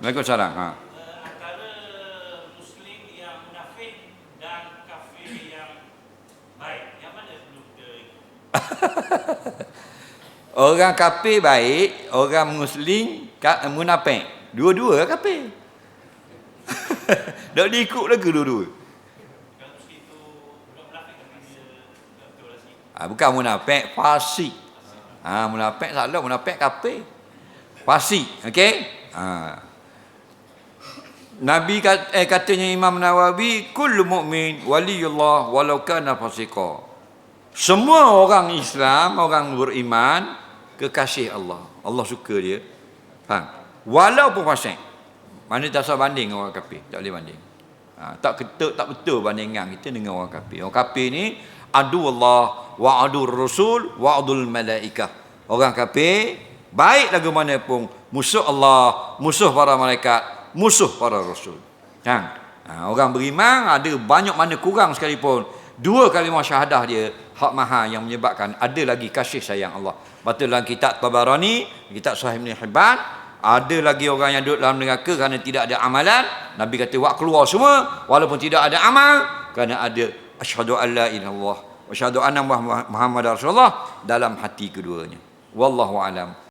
Waalaikumsalam. Ha. Antara Muslim yang munafik dan kafir yang baik, yang mana perlu kita ikut? Orang kafir baik, orang muslim munafik. Dua-dua kafir. Tak diikut lagi dua-dua. Lah. Ha, bukan munafik, fasik. Ha, munafik salah, munafik kafir. Fasik, okey? Ha. Nabi kat, eh, katanya Imam Nawawi, kullu mu'min waliyullah walau kana fasiqa. Semua orang Islam, orang beriman, kekasih Allah. Allah suka dia. Faham? Walaupun fasik. Mana tak usah banding orang kafir. Tak boleh banding. Ha, tak ketuk, tak betul bandingan kita dengan orang kafir. Orang kafir ni, adu Allah, wa adu Rasul, wa adul malaikah. Orang kafir, baik lagu mana pun, musuh Allah, musuh para malaikat, musuh para Rasul. Kan? Ha, orang beriman ada banyak mana kurang sekalipun. Dua kalimah syahadah dia, hak maha yang menyebabkan ada lagi kasih sayang Allah. Betul dalam kitab Tabarani, kitab Sahih Ibn Hibban, ada lagi orang yang duduk dalam neraka kerana tidak ada amalan. Nabi kata, wak keluar semua walaupun tidak ada amal kerana ada asyhadu an la ilaha illallah wa asyhadu anna Muhammad Rasulullah dalam hati keduanya. Wallahu alam.